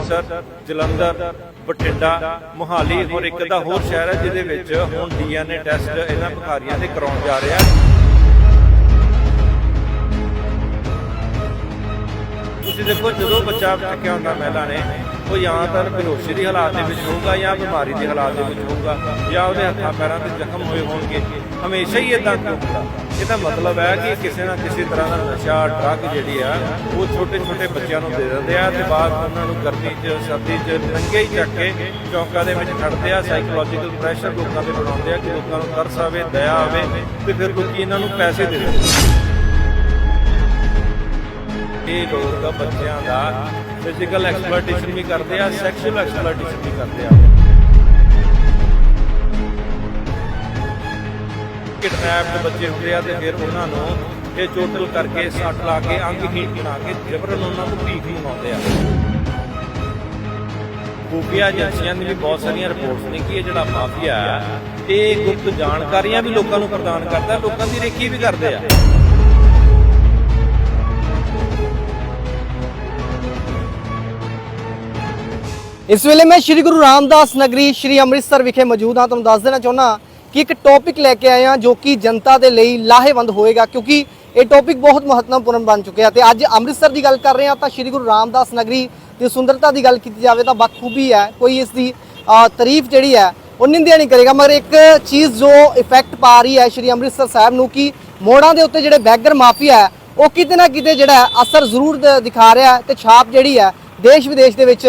ਅੰਮ੍ਰਿਤਸਰ, ਜਲੰਧਰ, ਬਠਿੰਡਾ, ਮੋਹਾਲੀ ਔਰ ਇੱਕ ਦਾ ਹੋਰ ਸ਼ਹਿਰ ਹੈ ਜਿਹਦੇ ਵਿੱਚ ਹੁਣ ਡੀਐਨਏ ਟੈਸਟ ਇਹਨਾਂ ਭਿਖਾਰੀਆਂ ਦੇ ਕਰਾਉਣ ਜਾ ਰਿਹਾ ਤੁਸੀਂ ਦੇਖੋ, ਜਦੋਂ ਬੱਚਾ ਚੱਕਿਆ ਹੁੰਦਾ ਮਹਿਲਾ ਨੇ ਉਹ ਜਾਂ ਤਾਂ ਬੇਹੋਸ਼ੀ ਦੀ ਹਾਲਾਤ ਦੇ ਵਿੱਚ ਹੋਊਗਾ ਜਾਂ ਬਿਮਾਰੀ ਦੀ ਹਾਲਾਤ ਦੇ ਵਿੱਚ ਹੋਊਗਾ ਜਾਂ ਉਹਦੇ ਹੱਥਾਂ ਪੈਰਾਂ ਤੇ ਜ਼ਖਮ ਹੋਏ ਹੋਣਗੇ ਹਮੇਸ਼ਾ ਹੀ ਇਦਾਂ ਕਿਉਂ ਹੁੰਦਾ? ਇਹਦਾ ਮਤਲਬ ਹੈ ਕਿ ਕਿਸੇ ਨਾ ਕਿਸੇ ਤਰ੍ਹਾਂ ਦਾ ਨਸ਼ਾ ਡਰੱਗ ਜਿਹੜੀ ਆ, ਉਹ ਛੋਟੇ ਛੋਟੇ ਬੱਚਿਆਂ ਨੂੰ ਦੇ ਦਿੰਦੇ ਆ ਤੇ ਬਾਅਦ ਉਹਨਾਂ ਨੂੰ ਗਰਮੀ 'ਚ, ਸਰਦੀ 'ਚ ਨੰਗੇ ਹੀ ਚੱਕ ਕੇ ਚੌਂਕਾਂ ਦੇ ਵਿੱਚ ਖੜਦੇ ਆ ਸਾਈਕੋਲੋਜੀਕਲ ਪ੍ਰੈਸ਼ਰ ਲੋਕਾਂ ਤੇ ਬਣਾਉਂਦੇ ਆ ਕਿ ਲੋਕਾਂ ਨੂੰ ਤਰਸ ਆਵੇ, ਦਇਆ ਆਵੇ ਤੇ ਫਿਰ ਲੋਕੀ ਇਹਨਾਂ ਨੂੰ ਪੈਸੇ ਦੇ ਦਿੰਦੇ ਇਹ ਲੋਕ ਬੱਚਿਆਂ ਦਾ ਫਿਜ਼ੀਕਲ ਐਕਸਪਲੋਇਟੇਸ਼ਨ ਵੀ ਕਰਦੇ ਆ ਸੈਕਸ਼ੂਅਲ ਐਕਸਪਲੋਇਟੇਸ਼ਨ ਵੀ ਕਰਦੇ ਆ। ਕਿਡਨੈਪਡ ਬੱਚੇ ਹੁੰਦੇ ਆ ਤੇ ਫਿਰ ਉਹਨਾਂ ਨੂੰ ਇਹ ਚੋਟਲ ਕਰਕੇ ਸੱਟ ਲਾ ਕੇ ਅੰਗਹੀਣ ਬਣਾ ਕੇ ਜਬਰਨ ਉਹਨਾਂ ਨੂੰ ਭੀਖ ਮੰਗਾਉਂਦੇ ਆ। ਖੂਫੀਆ ਏਜੰਸੀਆਂ ਦੀ ਵੀ ਬਹੁਤ ਸਾਰੀਆਂ ਰਿਪੋਰਟਸ ਨੇ ਕਿ ਇਹ ਜਿਹੜਾ ਮਾਫੀਆ ਇਹ ਗੁਪਤ ਜਾਣਕਾਰੀਆਂ ਵੀ ਲੋਕਾਂ ਨੂੰ ਪ੍ਰਦਾਨ ਕਰਦਾ, ਲੋਕਾਂ ਦੀ ਰੇਖੀ ਵੀ ਕਰਦੇ ਆ। ਇਸ ਵੇਲੇ ਮੈਂ ਸ਼੍ਰੀ ਗੁਰੂ ਰਾਮਦਾਸ ਨਗਰੀ, ਸ਼੍ਰੀ ਅੰਮ੍ਰਿਤਸਰ ਵਿਖੇ ਮੌਜੂਦ ਹਾਂ। ਤੁਹਾਨੂੰ ਦੱਸ ਦੇਣਾ ਚਾਹੁੰਦਾ ਕਿ ਇੱਕ ਟੌਪਿਕ ਲੈ ਕੇ ਆਏ ਹਾਂ ਜੋ ਕਿ ਜਨਤਾ ਦੇ ਲਈ ਲਾਹੇਵੰਦ ਹੋਏਗਾ, ਕਿਉਂਕਿ ਇਹ ਟੌਪਿਕ ਬਹੁਤ ਮਹੱਤਵਪੂਰਨ ਬਣ ਚੁੱਕਿਆ ਤੇ ਅੱਜ ਅੰਮ੍ਰਿਤਸਰ ਦੀ ਗੱਲ ਕਰ ਰਹੇ ਹਾਂ ਤਾਂ ਸ਼੍ਰੀ ਗੁਰੂ ਰਾਮਦਾਸ ਨਗਰੀ ਦੀ ਸੁੰਦਰਤਾ ਦੀ ਗੱਲ ਕੀਤੀ ਜਾਵੇ ਤਾਂ ਬਖੂਬੀ ਹੈ, ਕੋਈ ਇਸ ਦੀ ਤਾਰੀਫ ਜਿਹੜੀ ਹੈ ਉਹ ਨਿੰਦਿਆ ਨਹੀਂ ਕਰੇਗਾ। ਮਗਰ ਇੱਕ ਚੀਜ਼ ਜੋ ਇਫੈਕਟ ਪਾ ਰਹੀ ਹੈ ਸ਼੍ਰੀ ਅੰਮ੍ਰਿਤਸਰ ਸਾਹਿਬ ਨੂੰ ਕਿ ਮੋੜਾਂ ਦੇ ਉੱਤੇ ਜਿਹੜੇ ਬੈਗਰ ਮਾਫੀਆ ਹੈ, ਉਹ ਕਿਤੇ ਨਾ ਕਿਤੇ ਜਿਹੜਾ ਅਸਰ ਜ਼ਰੂਰ ਦ- ਦਿਖਾ ਰਿਹਾ ਹੈ ਤੇ ਛਾਪ ਜਿਹੜੀ ਹੈ ਦੇਸ਼ ਵਿਦੇਸ਼ ਦੇ ਵਿੱਚ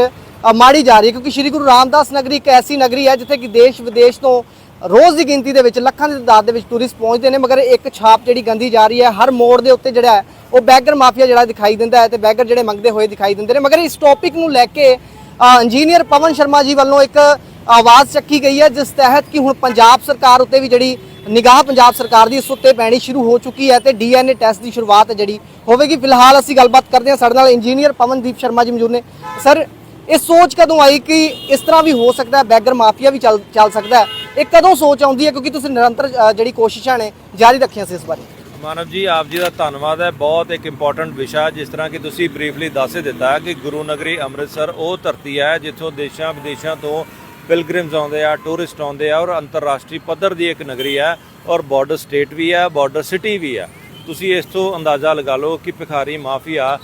ਮਾੜੀ ਜਾ ਰਹੀ ਹੈ। ਕਿਉਂਕਿ ਸ਼੍ਰੀ ਗੁਰੂ ਰਾਮਦਾਸ ਨਗਰੀ ਇੱਕ ਐਸੀ ਨਗਰੀ ਹੈ ਜਿੱਥੇ ਕਿ ਦੇਸ਼ ਵਿਦੇਸ਼ ਤੋਂ ਰੋਜ਼ ਦੀ ਗਿਣਤੀ ਦੇ ਵਿੱਚ, ਲੱਖਾਂ ਦੀ ਤਾਦਾਦ ਦੇ ਵਿੱਚ ਟੂਰਿਸਟ ਪਹੁੰਚਦੇ ਨੇ, ਮਗਰ ਇੱਕ ਛਾਪ ਜਿਹੜੀ ਗੰਦੀ ਜਾ ਰਹੀ ਹੈ, ਹਰ ਮੋੜ ਦੇ ਉੱਤੇ ਜਿਹੜਾ ਹੈ, ਉਹ ਬੈਗਰ ਮਾਫੀਆ ਜਿਹੜਾ ਦਿਖਾਈ ਦਿੰਦਾ ਹੈ ਤੇ ਬੈਗਰ ਜਿਹੜੇ ਮੰਗਦੇ ਹੋਏ ਦਿਖਾਈ ਦਿੰਦੇ ਨੇ। ਮਗਰ ਇਸ ਟੌਪਿਕ ਨੂੰ ਲੈ ਕੇ ਇੰਜੀਨੀਅਰ ਪਵਨ ਸ਼ਰਮਾ ਜੀ ਵੱਲੋਂ ਇੱਕ ਆਵਾਜ਼ ਚੱਕੀ ਗਈ ਹੈ, ਜਿਸ ਤਹਿਤ ਕਿ ਹੁਣ ਪੰਜਾਬ ਸਰਕਾਰ ਉੱਤੇ ਵੀ ਜਿਹੜੀ ਨਿਗਾਹ ਪੰਜਾਬ ਸਰਕਾਰ ਦੀ ਇਸ ਉੱਤੇ ਪੈਣੀ ਸ਼ੁਰੂ ਹੋ ਚੁੱਕੀ ਹੈ ਤੇ ਡੀਐਨਏ ਟੈਸਟ ਦੀ ਸ਼ੁਰੂਆਤ ਜਿਹੜੀ ਹੋਵੇਗੀ। ਫਿਲਹਾਲ ਅਸੀਂ ਗੱਲਬਾਤ ਕਰਦੇ ਹਾਂ ਸਾਡੇ ਨਾਲ ਇੰਜੀਨੀਅਰ ਪਵਨਦੀਪ ਸ਼ਰਮਾ ਜੀ ਮੌਜੂਦ ਨੇ। ਸਰ, ਇਹ ਸੋਚ ਕਦੋਂ ਆਈ ਕਿ ਇਸ ਤਰ੍ਹਾਂ ਵੀ ਹੋ ਸਕਦਾ ਹੈ, ਬੈਗਰ ਮਾਫੀਆ ਵੀ ਚੱਲ ਚੱਲ ਸਕਦਾ ਹੈ? ਇਹ ਕਦੋਂ ਸੋਚ ਆਉਂਦੀ ਹੈ? ਕਿਉਂਕਿ ਤੁਸੀਂ ਨਿਰੰਤਰ ਅ, ਜਿਹੜੀ ਕੋਸ਼ਿਸ਼ਾਂ ਨੇ ਜਾਰੀ ਰੱਖੀਆਂ ਸੀ ਇਸ ਬਾਰੇ। ਮਾਨਵ ਜੀ ਆਪ ਜੀ ਦਾ ਧੰਨਵਾਦ ਹੈ। ਬਹੁਤ ਇੱਕ ਇੰਪੋਰਟੈਂਟ ਵਿਸ਼ਾ ਜਿਸ ਤਰ੍ਹਾਂ ਕਿ ਤੁਸੀਂ ਬਰੀਫਲੀ ਦੱਸ ਹੀ ਦਿੱਤਾ ਕਿ ਗੁਰੂ ਨਗਰੀ ਅੰਮ੍ਰਿਤਸਰ ਉਹ ਧਰਤੀ ਹੈ ਜਿੱਥੋਂ ਦੇਸ਼ਾਂ ਵਿਦੇਸ਼ਾਂ ਤੋਂ ਪਿਲਗ੍ਰਿਮਸ ਆਉਂਦੇ ਆ ਟੂਰਿਸਟ ਆਉਂਦੇ ਆ ਔਰ ਅੰਤਰਰਾਸ਼ਟਰੀ ਪੱਧਰ ਦੀ ਇੱਕ ਨਗਰੀ ਹੈ ਔਰ ਬਾਰਡਰ ਸਟੇਟ ਵੀ ਹੈ ਬਾਰਡਰ ਸਿਟੀ ਵੀ ਹੈ। ਤੁਸੀਂ ਇਸ ਤੋਂ ਅੰਦਾਜ਼ਾ ਲਗਾ ਲਓ ਕਿ ਭਿਖਾਰੀ ਮਾਫੀਆ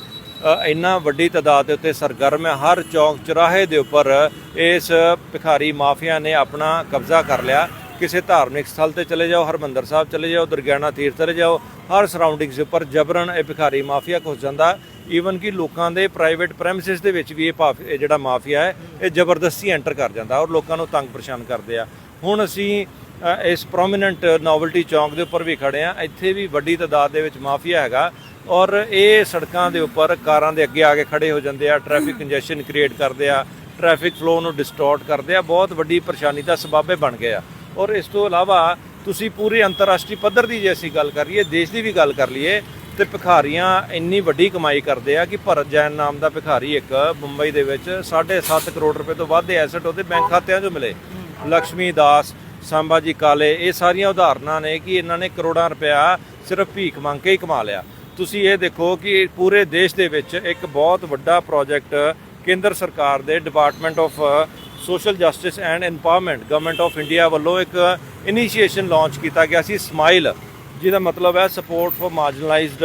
ਇੰਨਾ ਵੱਡੀ ਤਾਦਾਦ ਦੇ ਉੱਤੇ ਸਰਗਰਮ ਹੈ, ਹਰ ਚੌਂਕ ਚੁਰਾਹੇ ਦੇ ਉੱਪਰ ਇਸ ਭਿਖਾਰੀ ਮਾਫੀਆ ਨੇ ਆਪਣਾ ਕਬਜ਼ਾ ਕਰ ਲਿਆ। ਕਿਸੇ ਧਾਰਮਿਕ ਸਥਲ ਤੇ ਚਲੇ ਜਾਓ, ਹਰਮੰਦਰ ਸਾਹਿਬ ਚਲੇ ਜਾਓ ਦੁਰਗਿਆਨਾ ਤੀਰਥ ਚਲੇ ਜਾਓ, ਹਰ ਸਰਾਊਂਡਿੰਗਸ ਦੇ ਉੱਪਰ ਜਬਰਨ ਇਹ ਭਿਖਾਰੀ ਮਾਫੀਆ ਘੁਸ ਜਾਂਦਾ। ਈਵਨ ਕਿ ਲੋਕਾਂ ਦੇ ਪ੍ਰਾਈਵੇਟ ਪ੍ਰੈਮਿਸਿਸ ਦੇ ਵਿੱਚ ਵੀ ਇਹ ਭਾਫ- ਜਿਹੜਾ ਮਾਫੀਆ ਹੈ, ਇਹ ਜ਼ਬਰਦਸਤੀ ਐਂਟਰ ਕਰ ਜਾਂਦਾ ਔਰ ਲੋਕਾਂ ਨੂੰ ਤੰਗ ਪਰੇਸ਼ਾਨ ਕਰਦੇ ਆ। ਹੁਣ ਅਸੀਂ ਇਸ ਪ੍ਰੋਮਿਨੈਂਟ ਨੋਵਲਟੀ ਚੌਂਕ ਦੇ ਉੱਪਰ ਵੀ ਖੜੇ ਆ। ਇੱਥੇ ਵੀ ਵੱਡੀ ਤਾਦਾਦ ਦੇ ਵਿੱਚ ਮਾਫੀਆ ਹੈਗਾ। ਔਰ ਇਹ ਸੜਕਾਂ ਦੇ ਉੱਪਰ ਕਾਰਾਂ ਦੇ ਅੱਗੇ ਆ ਕੇ ਖੜੇ ਹੋ ਜਾਂਦੇ ਆ ਟ੍ਰੈਫਿਕ ਕੰਜੈਸ਼ਨ ਕ੍ਰੀਏਟ ਕਰਦੇ ਆ ਟ੍ਰੈਫਿਕ ਫਲੋ ਨੂੰ ਡਿਸਟੋਰਟ ਕਰਦੇ ਆ, ਬਹੁਤ ਵੱਡੀ ਪਰੇਸ਼ਾਨੀ ਦਾ ਸਬੱਬੇ ਬਣ ਗਏ ਆ। ਔਰ ਇਸ ਤੋਂ ਇਲਾਵਾ ਤੁਸੀਂ ਪੂਰੇ ਅੰਤਰਰਾਸ਼ਟਰੀ ਪੱਧਰ ਦੀ ਜੇ ਅਸੀਂ ਗੱਲ ਕਰ ਲਈਏ, ਦੇਸ਼ ਦੀ ਵੀ ਗੱਲ ਕਰ ਲਈਏ, ਤੇ ਭਿਖਾਰੀਆਂ ਇੰਨੀ ਵੱਡੀ ਕਮਾਈ ਕਰਦੇ ਆ ਕਿ ਭਰਤ ਜੈਨ ਨਾਮ ਦਾ ਭਿਖਾਰੀ ਇੱਕ ਮੁੰਬਈ ਦੇ ਵਿੱਚ 7.5 ਕਰੋੜ ਰੁਪਏ ਤੋਂ ਵੱਧ ਦੇ ਐਸੈਟ ਉਹਦੇ ਬੈਂਕ ਖਾਤਿਆਂ 'ਚੋਂ ਮਿਲੇ। ਲక్ష్ਮੀ ਦਾਸ, ਸੰਭਾ ਜੀ ਕਾਲੇ, ਇਹ ਸਾਰੀਆਂ ਉਦਾਹਰਨਾਂ ਨੇ ਕਿ ਇਹਨਾਂ ਨੇ ਕਰੋੜਾਂ ਰੁਪਇਆ ਸਿਰਫ ਭੀਖ ਮੰਗ ਕੇ ਹੀ ਕਮਾ ਲਿਆ। ਤੁਸੀਂ ਇਹ ਦੇਖੋ ਕਿ ਪੂਰੇ ਦੇਸ਼ ਦੇ ਵਿੱਚ ਇੱਕ ਬਹੁਤ ਵੱਡਾ ਪ੍ਰੋਜੈਕਟ ਕੇਂਦਰ ਸਰਕਾਰ ਦੇ department of social justice and empowerment government of India ਵੱਲੋਂ ਇੱਕ ਇਨੀਸ਼ੀਏਸ਼ਨ ਲਾਂਚ ਕੀਤਾ ਗਿਆ ਸੀ ਸਮਾਈਲ ਜਿਹਦਾ ਮਤਲਬ ਹੈ support for marginalised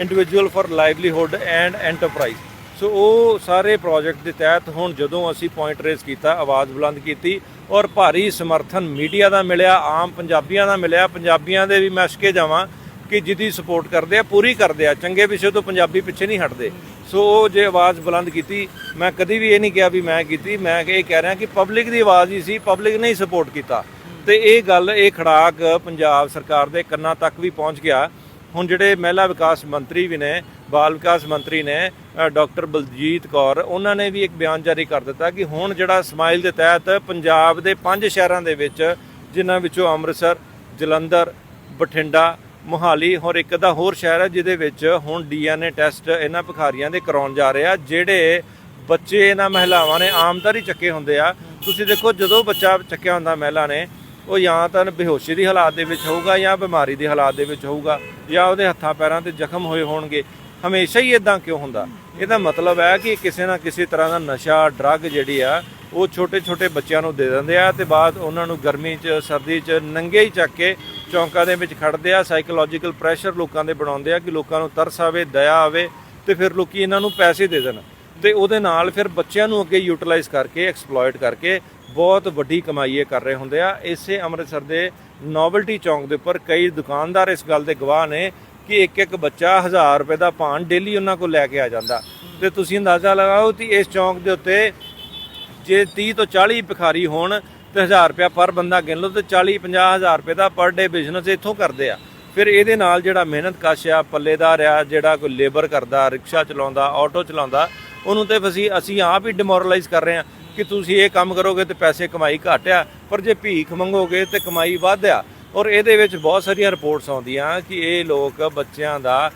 individual for livelihood and enterprise so ਉਹ ਸਾਰੇ ਪ੍ਰੋਜੈਕਟ ਦੇ ਤਹਿਤ ਹੁਣ ਜਦੋਂ ਅਸੀਂ ਪੁਆਇੰਟ ਰੇਜ਼ ਕੀਤਾ, ਆਵਾਜ਼ ਬੁਲੰਦ ਕੀਤੀ ਔਰ ਭਾਰੀ ਸਮਰਥਨ ਮੀਡੀਆ ਦਾ ਮਿਲਿਆ, ਆਮ ਪੰਜਾਬੀਆਂ ਦਾ ਮਿਲਿਆ, ਪੰਜਾਬੀਆਂ ਦੇ ਵੀ ਮੈਂ ਅਸ਼ਕੇ ਜਾਵਾਂ ਕਿ ਜਿਹਦੀ ਸਪੋਰਟ ਕਰਦੇ ਆ, ਪੂਰੀ ਕਰਦੇ ਆ। ਚੰਗੇ ਵਿਸ਼ੇ ਤੋਂ ਪੰਜਾਬੀ ਪਿੱਛੇ ਨਹੀਂ ਹਟਦੇ। ਸੋ ਉਹ ਜੇ ਆਵਾਜ਼ ਬੁਲੰਦ ਕੀਤੀ, ਮੈਂ ਕਦੀ ਵੀ ਇਹ ਨਹੀਂ ਕਿਹਾ ਵੀ ਮੈਂ ਕੀਤੀ, ਮੈਂ ਇਹ ਕਹਿ ਰਿਹਾ ਕਿ ਪਬਲਿਕ ਦੀ ਆਵਾਜ਼ ਹੀ ਸੀ ਪਬਲਿਕ ਨੇ ਹੀ ਸਪੋਰਟ ਕੀਤਾ। ਤੇ ਇਹ ਗੱਲ, ਇਹ ਖੜਾਕ ਪੰਜਾਬ ਸਰਕਾਰ ਦੇ ਕੰਨਾਂ ਤੱਕ ਵੀ ਪਹੁੰਚ ਗਿਆ। ਹੁਣ ਜਿਹੜੇ ਮਹਿਲਾ ਵਿਕਾਸ ਮੰਤਰੀ ਵੀ ਨੇ, ਬਾਲ ਵਿਕਾਸ ਮੰਤਰੀ ਨੇ ਡਾਕਟਰ ਬਲਜੀਤ ਕੌਰ, ਉਹਨਾਂ ਨੇ ਵੀ ਇੱਕ ਬਿਆਨ ਜਾਰੀ ਕਰ ਦਿੱਤਾ ਕਿ ਹੁਣ ਜਿਹੜਾ ਸਮਾਈਲ ਦੇ ਤਹਿਤ ਪੰਜਾਬ ਦੇ ਪੰਜ ਸ਼ਹਿਰਾਂ ਦੇ ਵਿੱਚ, ਜਿਨ੍ਹਾਂ ਵਿੱਚੋਂ ਅੰਮ੍ਰਿਤਸਰ, ਜਲੰਧਰ, ਬਠਿੰਡਾ ਮੋਹਾਲੀ ਹੋਰ ਇੱਕ ਦਾ ਹੋਰ ਸ਼ਹਿਰ ਹੈ, ਜਿਹਦੇ ਵਿੱਚ ਹੁਣ ਡੀਐਨਏ ਟੈਸਟ ਇਹਨਾਂ ਭਿਖਾਰੀਆਂ ਦੇ ਕਰਾਉਣ ਜਾ ਰਹੇ ਆ, ਜਿਹੜੇ ਬੱਚੇ ਇਹਨਾਂ ਮਹਿਲਾਵਾਂ ਨੇ ਆਮਤਰ ਹੀ ਚੱਕੇ ਹੁੰਦੇ ਆ। ਤੁਸੀਂ ਦੇਖੋ, ਜਦੋਂ ਬੱਚਾ ਚੱਕਿਆ ਹੁੰਦਾ ਮਹਿਲਾ ਨੇ, ਉਹ ਜਾਂ ਤਾਂ ਬੇਹੋਸ਼ੀ ਦੀ ਹਾਲਾਤ ਦੇ ਵਿੱਚ ਹੋਊਗਾ ਜਾਂ ਬਿਮਾਰੀ ਦੀ ਹਾਲਾਤ ਦੇ ਵਿੱਚ ਹੋਊਗਾ, ਜਾਂ ਉਹਦੇ ਹੱਥਾਂ ਪੈਰਾਂ ਤੇ ਜ਼ਖਮ ਹੋਏ ਹੋਣਗੇ। ਹਮੇਸ਼ਾ ਹੀ ਇਦਾਂ ਕਿਉਂ ਹੁੰਦਾ? ਇਹਦਾ ਮਤਲਬ ਹੈ ਕਿ ਕਿਸੇ ਨਾ ਕਿਸੇ ਤਰ੍ਹਾਂ ਦਾ ਨਸ਼ਾ, ਡਰੱਗ ਜਿਹੜੀ ਆ ਉਹ ਛੋਟੇ ਛੋਟੇ ਬੱਚਿਆਂ ਨੂੰ ਦੇ ਦਿੰਦੇ ਆ ਤੇ ਬਾਅਦ ਉਹਨਾਂ ਨੂੰ ਗਰਮੀ 'ਚ, ਸਰਦੀ 'ਚ ਨੰਗੇ ਹੀ ਚੱਕ ਕੇ ਚੌਂਕਾਂ ਦੇ ਵਿੱਚ ਖੜਦੇ ਆ ਸਾਈਕੋਲੋਜੀਕਲ ਪ੍ਰੈਸ਼ਰ ਲੋਕਾਂ ਦੇ ਬਣਾਉਂਦੇ ਆ ਕਿ ਲੋਕਾਂ ਨੂੰ ਤਰਸ ਆਵੇ, ਦਇਆ ਆਵੇ ਤੇ ਫਿਰ ਲੋਕੀ ਇਹਨਾਂ ਨੂੰ ਪੈਸੇ ਦੇ ਦੇਣ ਤੇ ਉਹਦੇ ਨਾਲ ਫਿਰ ਬੱਚਿਆਂ ਨੂੰ ਅੱਗੇ ਯੂਟਿਲਾਈਜ਼ ਕਰਕੇ ਐਕਸਪਲੋਇਟ ਕਰਕੇ ਬਹੁਤ ਵੱਡੀ ਕਮਾਈ ਇਹ ਕਰ ਰਹੇ ਹੁੰਦੇ ਆ। ਇਸੇ ਅੰਮ੍ਰਿਤਸਰ ਦੇ ਨੋਵਲਟੀ ਚੌਂਕ ਦੇ ਉੱਪਰ ਕਈ ਦੁਕਾਨਦਾਰ ਇਸ ਗੱਲ ਦੇ ਗਵਾਹ ਨੇ ਕਿ ਇੱਕ ਇੱਕ ਬੱਚਾ 1000 ਰੁਪਏ ਦਾ ਪਾਨ ਡੇਲੀ ਉਹਨਾਂ ਕੋਲ ਲੈ ਕੇ ਆ ਜਾਂਦਾ। ਤੇ ਤੁਸੀਂ ਅੰਦਾਜ਼ਾ ਲਗਾਓ ਕਿ ਇਸ ਚੌਂਕ ਦੇ ਉੱਤੇ ਜੇ 30 ਤੋਂ 40 ਭਿਖਾਰੀ ਹੋਣ ਤੇ 1000 ਰੁਪਇਆ ਪਰ ਬੰਦਾ ਗਿਣ ਲਓ ਤੇ 40 50 ਹਜ਼ਾਰ ਰੁਪਏ ਦਾ ਪਰ ਡੇ ਬਿਜ਼ਨਸ ਇੱਥੋਂ ਕਰਦੇ ਆ। ਫਿਰ ਇਹਦੇ ਨਾਲ ਜਿਹੜਾ ਮਿਹਨਤ ਕਸ਼ ਆ, ਪੱਲੇਦਾਰ ਆ, ਜਿਹੜਾ ਕੋਈ ਲੇਬਰ ਕਰਦਾ, ਰਿਕਸ਼ਾ ਚਲਾਉਂਦਾ ਆਟੋ ਚਲਾਉਂਦਾ, ਉਹਨੂੰ ਤੇ ਅਸੀਂ ਅਸੀਂ ਆਪ ਹੀ ਡਿਮੋਰਲਾਈਜ਼ ਕਰ ਰਹੇ ਆ ਕਿ ਤੁਸੀਂ ਇਹ ਕੰਮ ਕਰੋਗੇ ਤੇ ਪੈਸੇ ਕਮਾਈ ਘੱਟ ਆ, ਪਰ ਜੇ ਭੀਖ ਮੰਗੋਗੇ ਤੇ ਕਮਾਈ ਵੱਧ ਆ। ਔਰ ਇਹਦੇ ਵਿੱਚ ਬਹੁਤ ਸਾਰੀਆਂ ਰਿਪੋਰਟਸ ਆਉਂਦੀਆਂ ਕਿ ਇਹ ਲੋਕ ਬੱਚਿਆਂ ਦਾ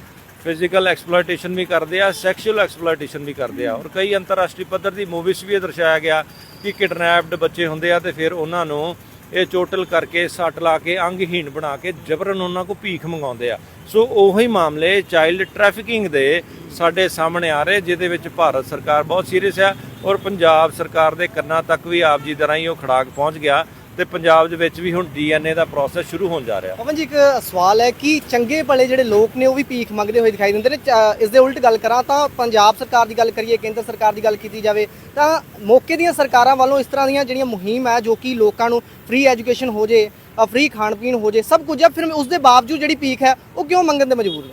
ਫਿਜ਼ੀਕਲ ਐਕਸਪਲੋਇਟੇਸ਼ਨ ਵੀ ਕਰਦੇ ਆ ਸੈਕਸ਼ੂਅਲ ਐਕਸਪਲੋਇਟੇਸ਼ਨ ਵੀ ਕਰਦੇ ਆ। ਔਰ ਕਈ ਅੰਤਰਰਾਸ਼ਟਰੀ ਪੱਧਰ ਦੀ ਮੂਵੀਜ਼ ਵੀ ਇਹ ਦਰਸਾਇਆ ਗਿਆ ਕਿ ਕਿਡਨੈਪਡ ਬੱਚੇ ਹੁੰਦੇ ਆ ਤੇ ਫਿਰ ਉਹਨਾਂ ਨੂੰ ਇਹ ਚੋਟਲ ਕਰਕੇ ਸੱਟ ਲਾ ਕੇ, ਅੰਗਹੀਣ ਬਣਾ ਕੇ ਜਬਰਨ ਉਹਨਾਂ ਕੋ ਭੀਖ ਮੰਗਾਉਂਦੇ ਆ। ਸੋ ਉਹੀ ਮਾਮਲੇ ਚਾਈਲਡ ਟ੍ਰੈਫਿਕਿੰਗ ਦੇ ਸਾਡੇ ਸਾਹਮਣੇ ਆ ਰਹੇ, ਜਿਹਦੇ ਵਿੱਚ ਭਾਰਤ ਸਰਕਾਰ ਬਹੁਤ ਸੀਰੀਅਸ ਆ ਔਰ ਪੰਜਾਬ ਸਰਕਾਰ ਦੇ ਕੰਨਾਂ ਤੱਕ ਵੀ ਆਪ ਜੀ ਤਰ੍ਹਾਂ ਹੀ ਉਹ ਖੜਾਕ ਪਹੁੰਚ ਗਿਆ। ਤੇ ਪੰਜਾਬ ਦੇ ਵਿੱਚ ਵੀ ਹੁਣ ਡੀਐਨਏ ਦਾ ਪ੍ਰੋਸੈਸ ਸ਼ੁਰੂ ਹੋਣ ਜਾ ਰਿਹਾ। ਪਵਨ ਜੀ ਇੱਕ ਸਵਾਲ ਹੈ ਕਿ ਚੰਗੇ ਭਲੇ ਜਿਹੜੇ ਲੋਕ ਨੇ ਉਹ ਵੀ ਭੀਖ ਮੰਗਦੇ ਹੋਏ ਦਿਖਾਈ ਦਿੰਦੇ ਨੇ। ਇਸ ਦੇ ਉਲਟ ਗੱਲ ਕਰਾਂ ਤਾਂ ਪੰਜਾਬ ਸਰਕਾਰ ਦੀ ਗੱਲ ਕਰੀਏ ਕੇਂਦਰ ਸਰਕਾਰ ਦੀ ਗੱਲ ਕੀਤੀ ਜਾਵੇ ਤਾਂ ਮੌਕੇ ਦੀਆਂ ਸਰਕਾਰਾਂ ਵੱਲੋਂ ਇਸ ਤਰ੍ਹਾਂ ਦੀਆਂ ਜਿਹੜੀਆਂ ਮੁਹਿੰਮ ਹੈ ਜੋ ਕਿ ਲੋਕਾਂ ਨੂੰ ਫ੍ਰੀ ਐਜੂਕੇਸ਼ਨ ਹੋ ਜੇ ਫ੍ਰੀ ਖਾਣ ਪੀਣ ਹੋ ਜੇ ਸਭ ਕੁਝ ਹੈ ਫਿਰ ਉਸ ਦੇ ਬਾਵਜੂਦ ਜਿਹੜੀ ਭੀਖ ਹੈ ਉਹ ਕਿਉਂ ਮੰਗਣ ਦੇ ਮਜਬੂਰ ਨੇ?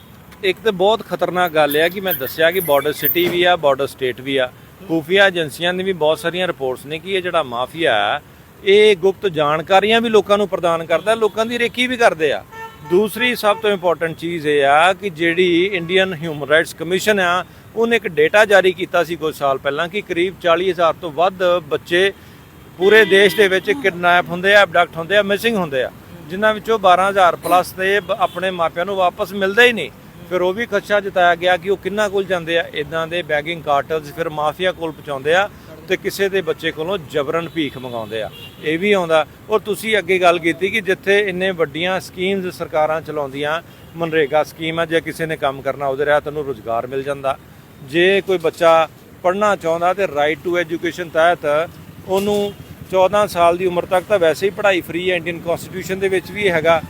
ਇੱਕ ਤੇ ਬਹੁਤ ਖਤਰਨਾਕ ਗੱਲ ਹੈ ਕਿ ਮੈਂ ਦੱਸਿਆ ਕਿ ਬਾਰਡਰ ਸਿਟੀ ਵੀ ਆ ਬਾਰਡਰ ਸਟੇਟ ਵੀ ਆ। ਖੂਫੀਆ ਏਜੰਸੀਆਂ ਦੀ ਵੀ ਬਹੁਤ ਸਾਰੀਆਂ ਰਿਪੋਰਟਸ ਨੇ ਕਿ ਇਹ ਜਿਹੜਾ ਮਾਫੀਆ ਹੈ ਇਹ ਗੁਪਤ ਜਾਣਕਾਰੀਆਂ ਵੀ ਲੋਕਾਂ ਨੂੰ ਪ੍ਰਦਾਨ ਕਰਦਾ, ਲੋਕਾਂ ਦੀ ਰੇਕੀ ਵੀ ਕਰਦੇ ਆ। ਦੂਸਰੀ ਸਭ ਤੋਂ ਇੰਪੋਰਟੈਂਟ ਚੀਜ਼ ਇਹ ਆ ਕਿ ਜਿਹੜੀ ਇੰਡੀਅਨ ਹਿਊਮਨ ਰਾਈਟਸ ਕਮਿਸ਼ਨ ਆ, ਉਹਨੇ ਇੱਕ ਡੇਟਾ ਜਾਰੀ ਕੀਤਾ ਸੀ ਕੁਝ ਸਾਲ ਪਹਿਲਾਂ ਕਿ ਕਰੀਬ 40000 ਤੋਂ ਵੱਧ ਬੱਚੇ ਪੂਰੇ ਦੇਸ਼ ਦੇ ਵਿੱਚ ਕਿਡਨੈਪ ਹੁੰਦੇ ਆ ਅਬਡਕਟ ਹੁੰਦੇ ਆ ਮਿਸਿੰਗ ਹੁੰਦੇ ਆ। ਜਿਨ੍ਹਾਂ ਵਿੱਚੋਂ 12000 ਪਲੱਸ ਤੇ ਆਪਣੇ ਮਾਪਿਆਂ ਨੂੰ ਵਾਪਸ ਮਿਲਦੇ ਹੀ ਨਹੀਂ। ਫਿਰ ਉਹ ਵੀ ਖਦਸ਼ਾ ਜਤਾਇਆ ਗਿਆ ਕਿ ਉਹ ਕਿੰਨਾ ਕੋਲ ਜਾਂਦੇ ਆ। ਇਦਾਂ ਦੇ ਬੈਗਿੰਗ ਕਾਰਟਲਸ ਫਿਰ ਮਾਫੀਆ ਕੋਲ ਪਹੁੰਚਾਉਂਦੇ ਆ ਤੇ ਕਿਸੇ ਦੇ ਬੱਚੇ ਕੋਲੋਂ ਜਬਰਨ ਭੀਖ ਮੰਗਾਉਂਦੇ ਆ। ਇਹ ਵੀ ਆਉਂਦਾ। ਔਰ ਤੁਸੀਂ ਅੱਗੇ ਗੱਲ ਕੀਤੀ ਕਿ ਜਿੱਥੇ ਇੰਨੇ ਵੱਡੀਆਂ ਸਕੀਮਸ ਸਰਕਾਰਾਂ ਚਲਾਉਂਦੀਆਂ, ਮਨਰੇਗਾ ਸਕੀਮ ਆ, ਜੇ ਕਿਸੇ ਨੇ ਕੰਮ ਕਰਨਾ ਉਹਦੇ ਰਾਹ ਤੈਨੂੰ ਰੋਜ਼ਗਾਰ ਮਿਲ ਜਾਂਦਾ। ਜੇ ਕੋਈ ਬੱਚਾ ਪੜ੍ਹਨਾ ਚਾਹੁੰਦਾ ਤੇ ਰਾਈਟ ਟੂ ਐਜੂਕੇਸ਼ਨ ਤਹਿਤ ਉਹਨੂੰ 14 ਸਾਲ ਦੀ ਉਮਰ ਤੱਕ ਤਾਂ ਵੈਸੇ ਹੀ ਪੜ੍ਹਾਈ ਫ੍ਰੀ ਹੈ ਇੰਡੀਅਨ ਕਨਸਟੀਟਿਊਸ਼ਨ ਦੇ ਵਿੱਚ ਵੀ ਹੈਗਾ।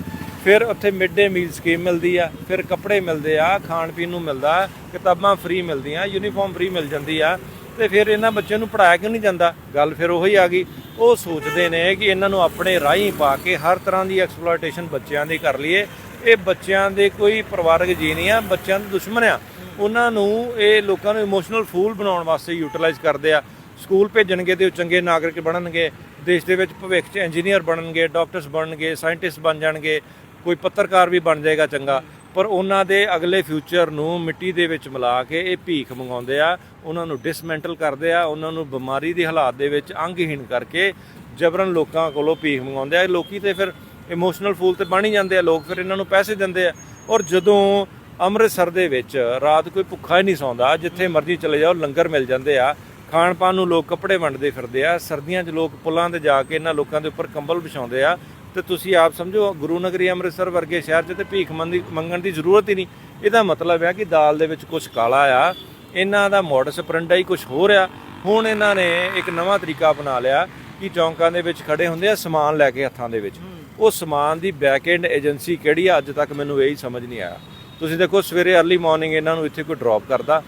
ਫਿਰ ਉੱਥੇ ਮਿਡ ਡੇ ਮੀਲ ਸਕੀਮ ਮਿਲਦੀ ਆ, ਫਿਰ ਕੱਪੜੇ ਮਿਲਦੇ ਆ, ਖਾਣ ਪੀਣ ਨੂੰ ਮਿਲਦਾ, ਕਿਤਾਬਾਂ ਫ੍ਰੀ ਮਿਲਦੀਆਂ ਯੂਨੀਫਾਰਮ ਫ੍ਰੀ ਮਿਲ ਜਾਂਦੀ ਆ ਤੇ ਫਿਰ ਇਹਨਾਂ ਬੱਚਿਆਂ ਨੂੰ ਪੜਾਇਆ ਕਿਉਂ ਨਹੀਂ ਜਾਂਦਾ? ਗੱਲ ਫਿਰ ਉਹੀ ਆ ਗਈ। ਉਹ ਸੋਚਦੇ ਨੇ ਕਿ ਇਹਨਾਂ ਨੂੰ ਆਪਣੇ ਰਾਹੀਂ ਪਾ ਕੇ ਹਰ ਤਰ੍ਹਾਂ ਦੀ ਐਕਸਪਲੋਇਟੇਸ਼ਨ ਬੱਚਿਆਂ ਦੀ ਕਰ ਲਈਏ। ਇਹ ਬੱਚਿਆਂ ਦੇ ਕੋਈ ਪਰਿਵਾਰਕ ਜੀ ਨਹੀਂ ਆ, ਬੱਚਿਆਂ ਦੇ ਦੁਸ਼ਮਣ ਆ। ਉਹਨਾਂ ਨੂੰ ਇਹ ਲੋਕਾਂ ਨੂੰ ਇਮੋਸ਼ਨਲ ਫੂਲ ਬਣਾਉਣ ਵਾਸਤੇ ਯੂਟਿਲਾਈਜ਼ ਕਰਦੇ ਆ। ਸਕੂਲ ਭੇਜਣਗੇ ਤੇ ਉਹ ਚੰਗੇ ਨਾਗਰਿਕ ਬਣਨਗੇ। ਦੇਸ਼ ਦੇ ਵਿੱਚ ਭਵਿੱਖ 'ਚ ਇੰਜੀਨੀਅਰ ਬਣਨਗੇ ਡਾਕਟਰਸ ਬਣਨਗੇ ਸਾਇੰਟਿਸਟ ਬਣ ਜਾਣਗੇ। ਕੋਈ ਪੱਤਰਕਾਰ ਵੀ ਬਣ ਜਾਏਗਾ ਚੰਗਾ। ਪਰ ਉਹਨਾਂ ਦੇ ਅਗਲੇ ਫਿਊਚਰ ਨੂੰ ਮਿੱਟੀ ਦੇ ਵਿੱਚ ਮਿਲਾ ਕੇ ਇਹ ਭੀਖ ਮੰਗਾਉਂਦੇ ਆ, ਉਹਨਾਂ ਨੂੰ ਡਿਸਮੈਂਟਲ ਕਰਦੇ ਆ, ਉਹਨਾਂ ਨੂੰ ਬਿਮਾਰੀ ਦੀ ਹਾਲਾਤ ਦੇ ਵਿੱਚ ਅੰਗਹੀਣ ਕਰਕੇ ਜਬਰਨ ਲੋਕਾਂ ਕੋਲੋਂ ਭੀਖ ਮੰਗਾਉਂਦੇ ਆ। ਇਹ ਲੋਕੀ ਤੇ ਫਿਰ ਇਮੋਸ਼ਨਲ ਫੂਲ ਤੇ ਬਣ ਹੀ ਜਾਂਦੇ ਆ, ਲੋਕ ਫਿਰ ਇਹਨਾਂ ਨੂੰ ਪੈਸੇ ਦਿੰਦੇ ਆ। ਔਰ ਜਦੋਂ ਅੰਮ੍ਰਿਤਸਰ ਦੇ ਵਿੱਚ ਰਾਤ ਕੋਈ ਭੁੱਖਾ ਹੀ ਨਹੀਂ ਸੌਂਦਾ, ਜਿੱਥੇ ਮਰਜ਼ੀ ਚਲੇ ਜਾਓ, ਲੰਗਰ ਮਿਲ ਜਾਂਦੇ ਆ ਖਾਣ ਪਾਣ ਨੂੰ ਲੋਕ ਕੱਪੜੇ ਵੰਡਦੇ ਫਿਰਦੇ ਆ, ਸਰਦੀਆਂ 'ਚ ਲੋਕ ਪੁਲਾਂ ਤੇ ਜਾ ਕੇ ਇਹਨਾਂ ਲੋਕਾਂ ਦੇ ਉੱਪਰ ਕੰਬਲ ਵਿਛਾਉਂਦੇ ਆ ਤੇ ਤੁਸੀਂ ਆਪ ਸਮਝੋ ਗੁਰੂ ਨਗਰੀ ਅੰਮ੍ਰਿਤਸਰ ਵਰਗੇ ਸ਼ਹਿਰ 'ਚ ਤੇ ਭੀਖ ਮੰਦੀ ਮੰਗਣ ਦੀ ਜ਼ਰੂਰਤ ਹੀ ਨਹੀਂ। ਇਹਦਾ ਮਤਲਬ ਹੈ ਕਿ ਦਾਲ ਦੇ ਵਿੱਚ ਕੁਝ ਕਾਲਾ ਆ ਇਹਨਾਂ ਦਾ ਮੋਡਸ ਪਰੰਡਾ ਹੀ ਕੁਝ ਹੋ ਰਿਹਾ ਹੁਣ ਇਹਨਾਂ ਨੇ ਇੱਕ ਨਵਾਂ ਤਰੀਕਾ ਅਪਣਾ ਲਿਆ ਕਿ ਚੌਂਕਾਂ ਦੇ ਵਿੱਚ ਖੜੇ ਹੁੰਦੇ ਆ ਸਮਾਨ ਲੈ ਕੇ ਹੱਥਾਂ ਦੇ ਵਿੱਚ। ਉਹ ਸਮਾਨ ਦੀ ਬੈਕ ਐਂਡ ਏਜੰਸੀ ਕਿਹੜੀ ਆ? ਅੱਜ ਤੱਕ ਮੈਨੂੰ ਇਹ ਹੀ ਸਮਝ ਨਹੀਂ ਆਇਆ। ਤੁਸੀਂ ਦੇਖੋ ਸਵੇਰੇ अर्ਲੀ ਮਾਰਨਿੰਗ ਇਹਨਾਂ ਨੂੰ ਇੱਥੇ ਕੋਈ ਡ੍ਰੌਪ ਕਰਦਾ